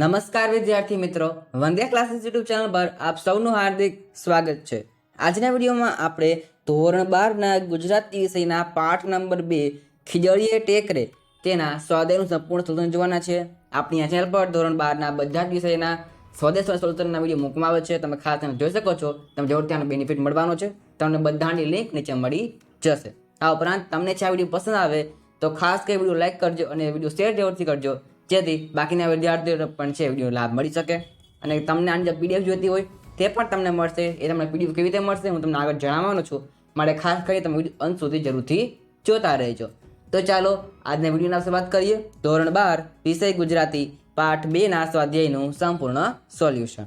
નમસ્કાર વિદ્યાર્થી મિત્રો. વંદ્યા ક્લાસીસ યુટ્યુબ ચેનલ પર આપ સૌનું હાર્દિક સ્વાગત છે. આજના વિડીયોમાં આપણે ધોરણ બારના ગુજરાતી વિષયના પાઠ નંબર બે, ખીજડીએ ટેકરે, તેના સ્વાધ્યાયનું સંપૂર્ણ સોલ્યુશન જોવાના છે. આપણી આ ચેનલ પર ધોરણ બારના બધા જ વિષયના સ્વદેશ સોલ્યુશનના વીડિયો મૂકવામાં આવે છે. તમે ખાસ તમે જોઈ શકો છો. તમે જરૂર ત્યાંનો બેનિફિટ મળવાનો છે. તમને બધાની લિંક નીચે મળી જશે. આ ઉપરાંત તમને છે આ વીડિયો પસંદ આવે, તો ખાસ કરી વીડિયો લાઇક કરજો અને વીડિયો શેર જરૂરથી કરજો. જેથી બાકીના વિદ્યાર્થીઓને પણ છે વીડિયો લાભ મળી શકે. અને તમને આની જે પીડીએફ જોઈતી હોય, તે પણ તમને મળશે. એ તમને પીડીએફ કેવી રીતે મળશે, હું તમને આગળ જણાવવાનો છું. મારે ખાસ કરી તમે અંત સુધી જરૂરથી જોતા રહેજો. તો ચાલો, આજના વિડીયોના વાત કરીએ. ધોરણ બાર, વિષય ગુજરાતી, પાઠ બેના સ્વાધ્યાયનું સંપૂર્ણ સોલ્યુશન.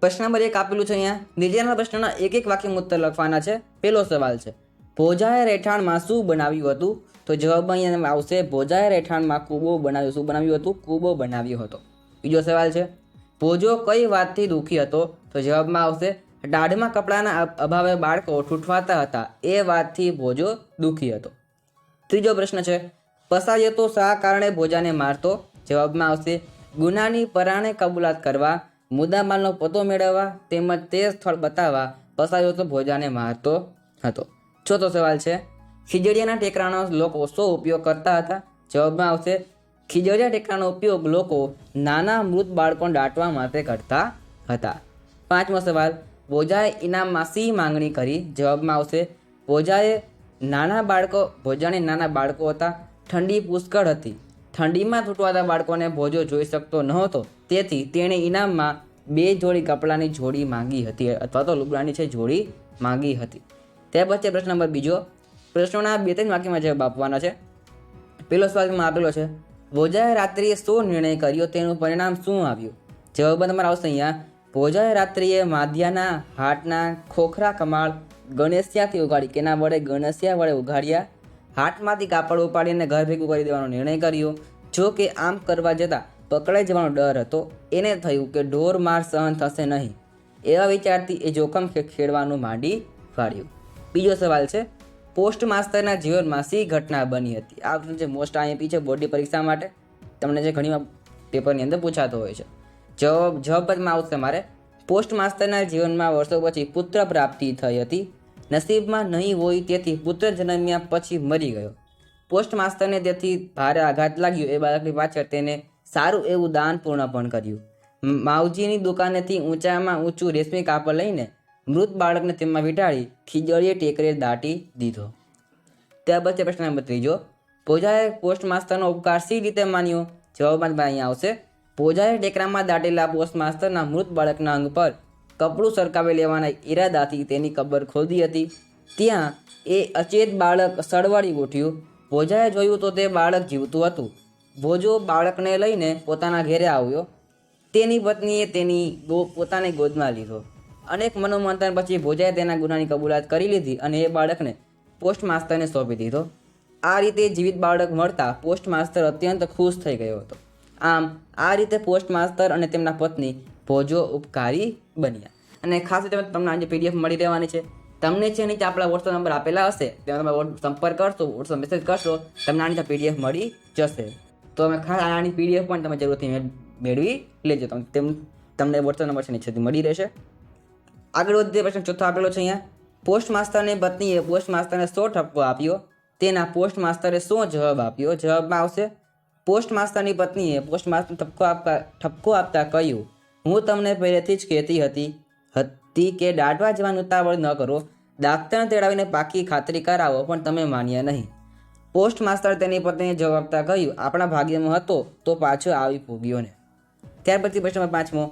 પ્રશ્ન નંબર એક આપેલું છે અહીંયા. નીચેના પ્રશ્નના એક એક વાક્ય ઉત્તર લખવાના છે. પહેલો સવાલ છે, ભોજાએ રહેઠાણમાં શું બનાવ્યું હતું? તો જવાબ અહીંયા આવશે, ભોજાએ રહેઠાણમાં કૂબો બનાવ્યો. શું બનાવ્યું હતું? કૂબો બનાવ્યો હતો. બીજો સવાલ છે, ભોજો કઈ વાતથી દુઃખી હતો? તો જવાબમાં આવશે, દાઢમાં કપડાના અભાવે બાળકો ઠૂંઠવાતા હતા. એ વાતથી ભોજો દુઃખી હતો. ત્રીજો પ્રશ્ન છે પસાયો તો શા કારણે ભોજાને મારતો? જવાબમાં આવશે, ગુનાની પરાણે કબૂલાત કરવા, મુદ્દામાલનો પતો મેળવવા, તેમજ તે સ્થળ બતાવવા પસાયો તો ભોજાને મારતો હતો. ચોથો સવાલ છે ખીજડીયાના ટેકરાનો લોકો શો ઉપયોગ કરતા હતા? જવાબમાં આવશે, ખીજડીયા ટેકરાનો ઉપયોગ લોકો નાના મૃત બાળકોને દાટવા માટે કરતા હતા. પાંચમો સવાલ, ભોજાએ ઇનામમાં સી માંગણી કરી? જવાબમાં આવશે, ભોજાએ નાના બાળકો, ભોજાને નાના બાળકો હતા, ઠંડી પુષ્કળ હતી. ઠંડીમાં તૂટવાતા બાળકોને ભોજો જોઈ શકતો નહોતો. તેથી તેણે ઇનામમાં બે જોડી કપડાની જોડી માંગી હતી, અથવા તો લુગડાની છે, જોડી માંગી હતી. તે પછી પ્રશ્ન નંબર બીજો પ્રશ્નોના બે ત્રણ વાક્યમાં જવાબ આપવાના છે. પેલો સવાલમાં આપેલો છે, ભોજાએ રાત્રિએ શું નિર્ણય કર્યો? તેનું પરિણામ શું આવ્યું? જવાબ તમારે આવશે અહીંયા, ભોજાએ રાત્રિએ માધ્યાના હાટના ખોખરા કમાળ ગણેશિયાથી ઉગાડી કેના વડે ગણેશિયા વડે ઉગાડ્યા. હાટમાંથી કાપડ ઉપાડીને ઘર ભેગું કરી દેવાનો નિર્ણય કર્યો. જો કે આમ કરવા જતાં પકડાઈ જવાનો ડર હતો. એને થયું કે ઢોર માર સહન થશે નહીં. એવા વિચારથી એ જોખમ ખેડવાનું માંડી વાળ્યું. બીજો સવાલ છે પોસ્ટ માસ્ટરના જીવનમાં સી ઘટના બની હતી. આ જે મોસ્ટ આઈએમપી છે બોર્ડની પરીક્ષા માટે તમને જે ઘણીવાર પેપરની અંદર પૂછાતો હોય છે. જવાબ જવાબમાં આવશે મારે. પોસ્ટ માસ્ટરના જીવનમાં વર્ષો પછી પુત્ર પ્રાપ્તિ થઈ હતી. નસીબમાં નહીં હોય તેથી પુત્ર જન્મ્યા પછી મરી ગયો. પોસ્ટ માસ્ટરને તેથી ભારે આઘાત લાગ્યો. એ બાળકની પાછળ તેને સારું એવું દાન પૂર્ણ પણ કર્યું. માવજીની દુકાનેથી ઊંચામાં ઊંચું રેશમી કાપડ લઈને મૃત બાળકને તેમાં વીંટાળી ખીજડીએ ટેકરે દાટી દીધો. ત્યારબાદ પછી પ્રશ્ન નંબર ત્રીજો. પોજાએ પોસ્ટ માસ્ટરનો ઉપકાર સી રીતે માન્યો? જવાબમાં અહીંયા આવશે. પોજાએ ટેકરામાં દાટેલા પોસ્ટ માસ્ટરના મૃત બાળકના અંગ પર કપડું સરકાવી લેવાના ઈરાદાથી તેની કબર ખોદી હતી. ત્યાં એ અચેત બાળક સળવળી ઉઠ્યું ભોજાએ જોયું તો તે બાળક જીવતું હતું. ભોજો બાળકને લઈને પોતાના ઘેરે આવ્યો. તેની પત્નીએ તેની ગો, પોતાને ગોદમાં લીધો. અનેક મનોમંથન પછી ભોજાએ તેના ગુનાની કબૂલાત કરી લીધી અને એ બાળકને પોસ્ટ માસ્ટરને સોંપી દીધો. આ રીતે જીવિત બાળક મળતા પોસ્ટ માસ્ટર અત્યંત ખુશ થઈ ગયો હતો. આમ, આ રીતે પોસ્ટ માસ્ટર અને તેમના પત્ની ભોજો ઉપકારી બન્યા. અને ખાસ રીતે તમને આજે પીડીએફ મળી રહેવાની છે. તમને છે નીચે આપણા વોટ્સઅપ નંબર આપેલા હશે, તેમાં તમે સંપર્ક કરશો વોટ્સઅપ મેસેજ કરશો, તમને આની પીડીએફ મળી જશે. તો અમે ખાસ આની પીડીએફ પણ તમે જરૂરથી મેળ- મેળવી લેજો. તમને તેમ તમને વોટ્સઅપ નંબર છે નીચેથી મળી રહેશે. આગળ વધીએ પ્રશ્ન ચોથો આપેલો છે અહીંયા. પોસ્ટ માસ્તરની પત્નીએ પોસ્ટ માસ્તરને સો ઠપકો આપ્યો. તેના પોસ્ટ માસ્તરે શું જવાબ આપ્યો. જવાબમાં આવશે પોસ્ટ માસ્ટરની પત્નીએ પોસ્ટ માસ્ટર ઠપકો આપતા ઠપકો આપતા કહ્યું, હું તમને પહેલેથી જ કહેતી હતી હતી કે દાટવા જવાનું ઉતાવળ ન કરો. ડાક્ટરને તેડાવીને પાકી ખાતરી કરાવો, પણ તમે માન્યા નહીં. પોસ્ટ માસ્ટર તેની પત્નીએ જવાબ આપતા કહ્યું, આપણા ભાગ્યમાં હતો, તો પાછો આવી પૂગ્યો ને ત્યાર પછી પ્રશ્ન પાંચમો,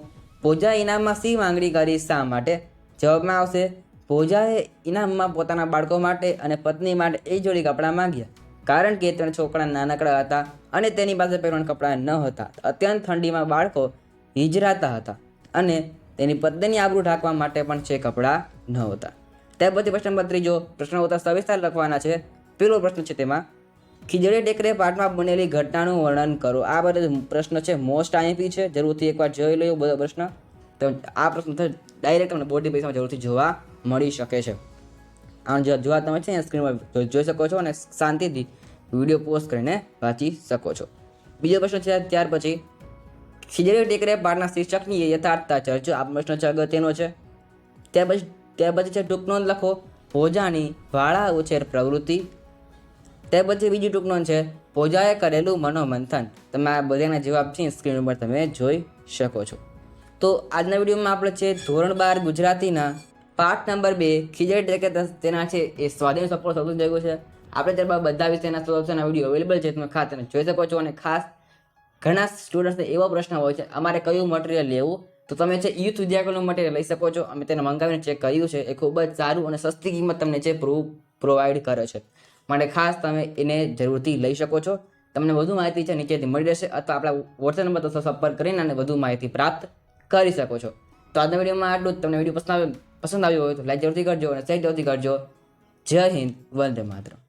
ભોજા ઇનામમાં સી માંગણી કરી, શા માટે? જવાબમાં આવશે. ભોજાએ ઇનામમાં પોતાના બાળકો માટે અને પત્ની માટે એ જોડી કપડાં માંગ્યા. કારણ કે ત્રણ છોકરા નાનકડા હતા અને તેની પાસે પહેરવાના કપડાં ન હતા. અત્યંત ઠંડીમાં બાળકો હિજરાતા હતા અને તેની પત્નીની આબરૂ ઢાંકવા માટે પણ છે કપડાં ન હતા. ત્યાર પછી પ્રશ્ન નંબર ત્રીજો પ્રશ્ન ઉત્તર સવિસ્તાર લખવાના છે. પેલો પ્રશ્ન છે તેમાં, ખીજડી ટેકરે પાઠમાં બનેલી ઘટનાનું વર્ણન કરો. આ બધો પ્રશ્ન છે. મોસ્ટ આઈએમપી છે. જરૂરથી એકવાર જોઈ લો બધો પ્રશ્ન. તો આ પ્રશ્ન ડાયરેક્ટ તમને બોર્ડની પરીક્ષામાં જરૂરથી જોવા મળી શકે છે. આમ જોવા તમે છે ને સ્ક્રીન પર જોઈ શકો છો અને શાંતિથી વીડિયો પોસ્ટ કરીને વાંચી શકો છો. બીજો પ્રશ્ન છે, ત્યાર પછી ખીજડીયા ટેકરે પાઠના શીર્ષકની યથાર્થતા ચર્ચો આ પ્રશ્ન છે, અગત્યનો છે. ત્યાર પછી ત્યાર પછી છે ટૂંક નોંધ લખો, ભોજાની વાળા ઉછેર પ્રવૃત્તિ. ત્યાર પછી બીજી ટૂંક નોંધ છે, ભોજાએ કરેલું મનોમંથન. તમે આ બધાના જવાબ છે સ્ક્રીન ઉપર તમે જોઈ શકો છો. તો આજના વિડીયોમાં આપણે છે ધોરણ બાર ગુજરાતીના પાઠ નંબર બે ખીજડી ટેકે તેના છે એ સ્વાધીન સફળ સૌથી જગ્યો છે. આપણે ત્યારબાદ બધા વિષયના સોલ્યુશનના વીડિયો અવેલેબલ છે, તમે ખાસ તમે જોઈ શકો છો અને ખાસ ઘણા સ્ટુડન્ટ્સને એવો પ્રશ્ન હોય છે, અમારે કયું મટીરિયલ લેવું? તો તમે છે યુથ વિદ્યાર્થીઓનું મટીરિયલ લઈ શકો છો. અમે તેને મંગાવીને ચેક કર્યું છે. એ ખૂબ જ સારું અને સસ્તી કિંમત તમને છે પ્રૂફ પ્રોવાઈડ કરે છે. માટે ખાસ તમે એને જરૂરથી લઈ શકો છો. તમને વધુ માહિતી છે, નીચેથી મળી રહેશે અથવા આપણા વોટ્સએપ નંબર તો સંપર્ક કરીને અને વધુ માહિતી પ્રાપ્ત કરી શકો છો. તો આજના વિડીયોમાં આટલું જ. તમને વીડિયો પસંદ પસંદ આવ્યો હોય તો લાઈક જરૂરથી કરજો અને શેર જરૂરથી કરજો. જય હિન્દ. વંદે માતરમ.